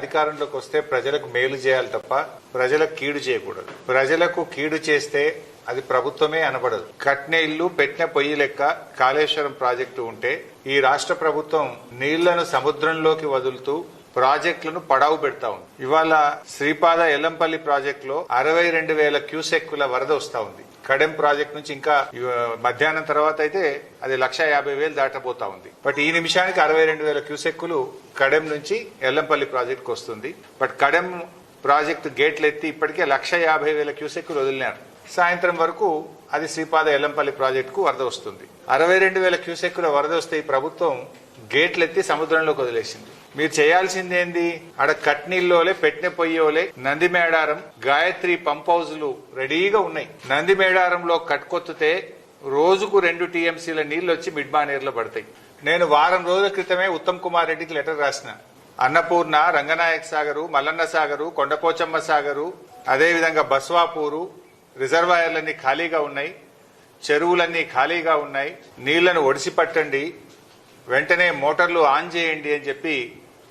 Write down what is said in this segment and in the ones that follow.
అధికారంలోకి వస్తే ప్రజలకు మేలు చేయాలి తప్ప ప్రజలకు కీడు చేయకూడదు. ప్రజలకు కీడు చేస్తే అది ప్రభుత్వమే అనబడదు. కట్టిన ఇల్లు పెట్టిన పొయ్యి లెక్క కాళేశ్వరం ప్రాజెక్టు ఉంటే ఈ రాష్ట్ర ప్రభుత్వం నీళ్ళను సముద్రంలోకి వదులుతూ ప్రాజెక్టులను పడావు పెడతా ఉంది. ఇవాళ శ్రీపాద ఎల్లంపల్లి ప్రాజెక్టులో అరవై రెండు వేల క్యూసెక్కుల వరద వస్తా ఉంది. కడెం ప్రాజెక్ట్ నుంచి ఇంకా మధ్యాహ్నం తర్వాత అయితే అది లక్ష యాభై వేలు దాటబోతా ఉంది. బట్ ఈ నిమిషానికి అరవై రెండు వేల క్యూసెక్కులు కడెం నుంచి ఎల్లంపల్లి ప్రాజెక్టుకు వస్తుంది. బట్ కడెం ప్రాజెక్టు గేట్లు ఎత్తి ఇప్పటికే లక్ష యాభై వేల క్యూసెక్కులు వదిలినారు. సాయంత్రం వరకు అది శ్రీపాద ఎల్లంపల్లి ప్రాజెక్టుకు వరద వస్తుంది. అరవై రెండు వేల క్యూసెక్కుల వరద వస్తే ఈ ప్రభుత్వం గేట్లు ఎత్తి సముద్రంలోకి వదిలేసింది. మీరు చేయాల్సిందేంది? ఆడ కట్నీల్లోలే పెట్టిన పొయ్యోలే నంది మేడారం గాయత్రి పంప్ హౌజులు రెడీగా ఉన్నాయి. నంది మేడారంలో కట్కొత్తితే రోజుకు రెండు టీఎంసీల నీళ్ళు వచ్చి మిడ్ మానేరులో పడతాయి. నేను వారం రోజుల క్రితమే ఉత్తమ్ కుమార్ రెడ్డికి లెటర్ రాసిన. అన్నపూర్ణ రంగనాయక్ సాగరు మల్లన్న సాగరు కొండపోచమ్మ సాగరు అదేవిధంగా బస్వాపూరు రిజర్వాయర్లన్నీ ఖాళీగా ఉన్నాయి. చెరువులన్నీ ఖాళీగా ఉన్నాయి. నీళ్ళను ఒడిసి పట్టండి వెంటనే మోటార్లు ఆన్ చేయండి అని చెప్పి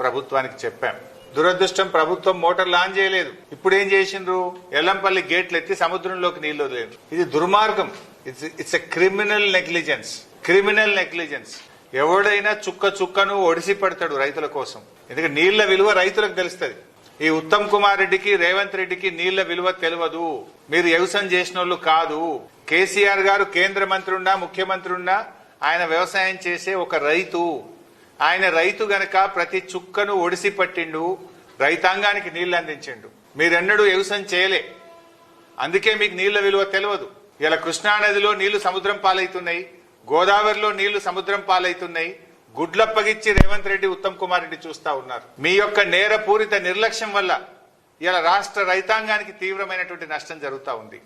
ప్రభుత్వానికి చెప్పాం. దురదృష్టం ప్రభుత్వం మోటార్లు ఆన్ చేయలేదు. ఇప్పుడు ఏం చేసిండ్రు? ఎల్లంపల్లి గేట్లు ఎత్తి సముద్రంలోకి నీళ్ళు వదిలేదు ఇది దుర్మార్గం. It's it's a criminal negligence criminal negligence ఎవడైనా చుక్క చుక్కను ఒడిసి పడతాడు రైతుల కోసం. ఎందుకంటే నీళ్ళ విలువ రైతులకు తెలుస్తుంది. ఈ ఉత్తమ్ కుమార్ రెడ్డికి రేవంత్ రెడ్డికి నీళ్ళ విలువ తెలియదు మీరు వ్యవసాయం చేసిన వాళ్ళు కాదు. కేసీఆర్ గారు కేంద్ర మంత్రి ఉన్నా ముఖ్యమంత్రి ఉన్నా ఆయన వ్యవసాయం చేసే ఒక రైతు. ఆయన రైతు గనక ప్రతి చుక్కను ఒడిసి పట్టిండు రైతాంగానికి నీళ్ళు అందించిండు. మీరెన్నడూ వ్యవసాయం చేయలే. అందుకే మీకు నీళ్ళ విలువ తెలియదు ఇలా కృష్ణానదిలో నీళ్ళు సముద్రం పాలవుతున్నాయి గోదావరిలో నీళ్ళు సముద్రం పాలవుతున్నాయి గుడ్లప్పగిచ్చి రేవంత్ రెడ్డి ఉత్తమ్ కుమార్ రెడ్డి చూస్తా ఉన్నారు. మీ యొక్క నేరపూరిత నిర్లక్ష్యం వల్ల ఇలా రాష్ట్ర రైతాంగానికి తీవ్రమైనటువంటి నష్టం జరుగుతా ఉంది.